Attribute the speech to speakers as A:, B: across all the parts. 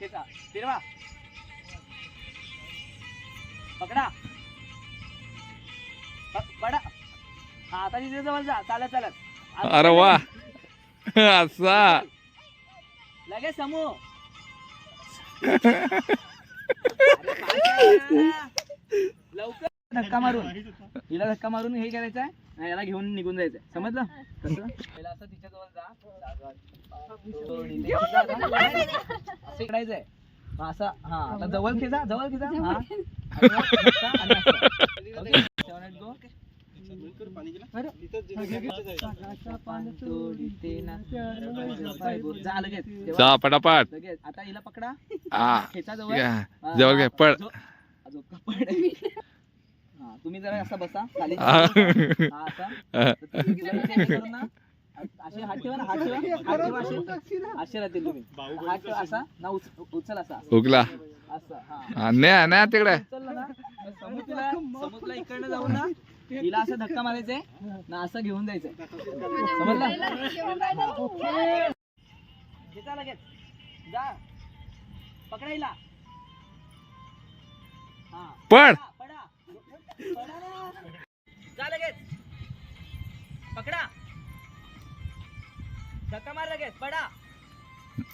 A: खेचा फिरवा. पकडा. प- पडा. हा आता तिथे जवळ जा. चालत चालत.
B: अरे वा. असा.
A: लगेच समू? लवकर धक्का मारून. हिला धक्का मारून हे करायचं आहे आणि याला घेऊन निघून जायचंय. समजलं? कसं पहिला असं तिच्या जवळ जा. थोडी ते खिसा जा. असं इकडायचंय. हा, असं हा आता जवळ खेचा जवळ खेचा हा. जा
B: जा पटापट.
A: लगेच. आता हिला पकडा.
B: हा.
A: खेचा जवळ. हा,
B: घे
A: हा,
B: पळ.
A: जो- जो कपड हा तुम्ही जरा असा बसा. खाली.
B: हा.
A: हा, असा. तर तुम्ही जरा ते हे करून ना, असे हात ठेवा ना हात ठेवा. हात ठेवा असे. असे राहतील तुम्ही. हात ठेवा असा ना उच- उचल असा. असं हा.
B: हा, न्या न्या तिकडे.
A: उचललं ना इकडनं जाऊन ना हिला असं धक्का मारायचंय ना असं घेऊन जायचंय. समजलं? घेता लगेच जा. पकडा हिला. हा.
B: पड.
A: पडा. पडा ना. जा लगेच. पकडा. धक्का मार लगेच पडा.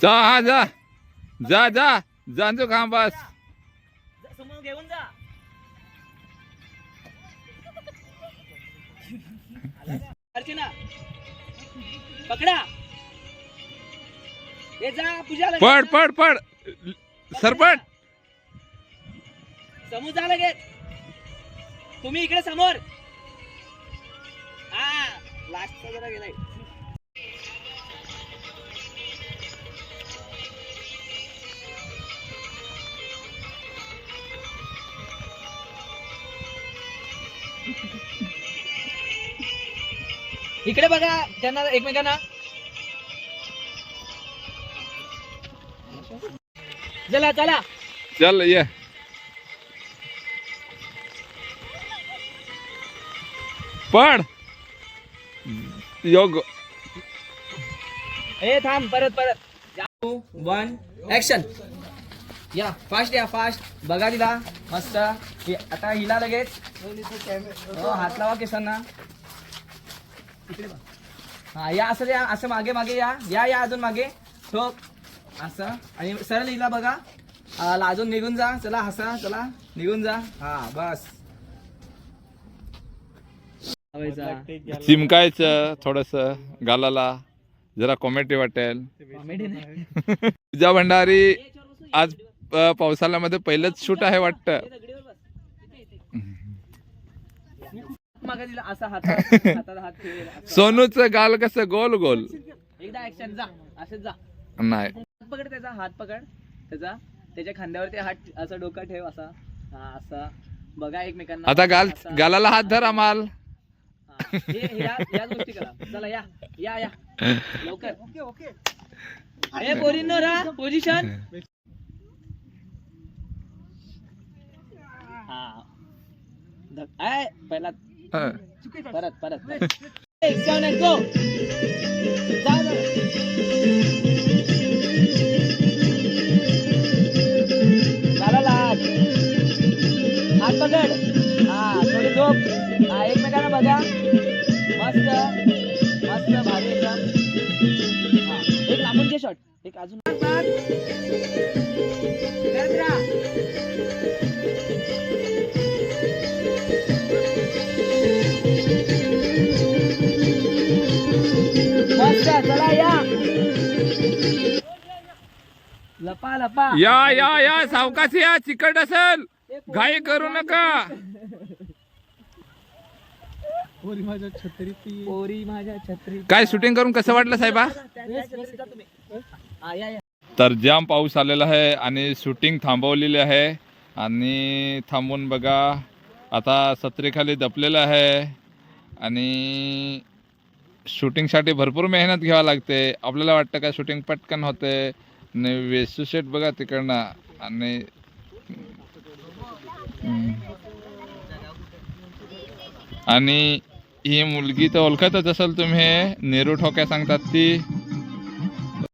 B: जा हा जा. जा जा. खांब बस.
A: जा, समोर घेऊन जा. अर्चना पकडा. हे जा पूजा लगेच.
B: पड
A: जा.
B: पड पड. सरपट
A: समोर जा लगेच. तुम्ही इकडे समोर. हा लास्टचा जरा गेलाय. इकडे बघा त्यांना एकमेकांना. चला चला.
B: चल ये. पड. योग.
A: ए थांब परत परत. वन ऍक्शन या फास्ट या फास्ट बघा तिला मस्त. हे- आता हिला लगेच. हो, हात लावा केसांना. इकडे बघ. हा या असं या असं मागे मागे या. या या अजून मागे. ठोक असं. आणि सरळ हिला बघा. आ, अजून निघून जा. चला हसा. चला निघून जा. हा बस.
B: चिमकायचं थोडस गालाला. जरा कॉमेडी वाटेल. पूजा भंडारी आज पावसाळ्यामध्ये पहिलंच शूट आहे वाटतं.
A: हे असा असं.
B: सोनूचं गाल कसं? गोल गोल.
A: एकदा ऍक्शन जा असंच जा.
B: नाही.
A: हात पकड त्याचा हात पकड त्याचा. त्याच्या खांद्यावरती हात असं डोकं ठेव असा. हा असा. बघा एकमेकांना.
B: आता गाल
A: असा.
B: गालाला हात धर आम्हाल
A: गोष्टी करा. चला या या या. लवकर. Okay okay. ए पोरींनो रा पोझिशन हा. धक- आय, पहिला. परत परत एक सेवन एट गो जा जा. झाला लाट हात पकड. हा थोडी झोप. हा एकमेकांना बघा. मस्त. मस्त भारी एकदम. हा एक लांबूनचे शॉट एक अजून या. लपा लपा.
B: या या या सावकाश या चिकट असेल. घाई करू नका.
A: पोरी माझ्या छत्री
B: काय शूटिंग करून कसं वाटलं साहेबा?
A: हा या या.
B: तर जाम पाऊस आलेला आहे आणि शूटिंग थांबवलेली आहे. आणि थांबून बघा आता सत्रेखाली दपलेलं आहे. आणि शूटिंगसाठी भरपूर मेहनत घ्यावं लागते. आपल्याला वाटतं का शूटिंग पटकन होते? आणि वेसू बघा तिकडनं आणि आणि ही मुलगी तर ओळखतच असेल तुम्ही. नेहरू ठोक्या सांगतात ती.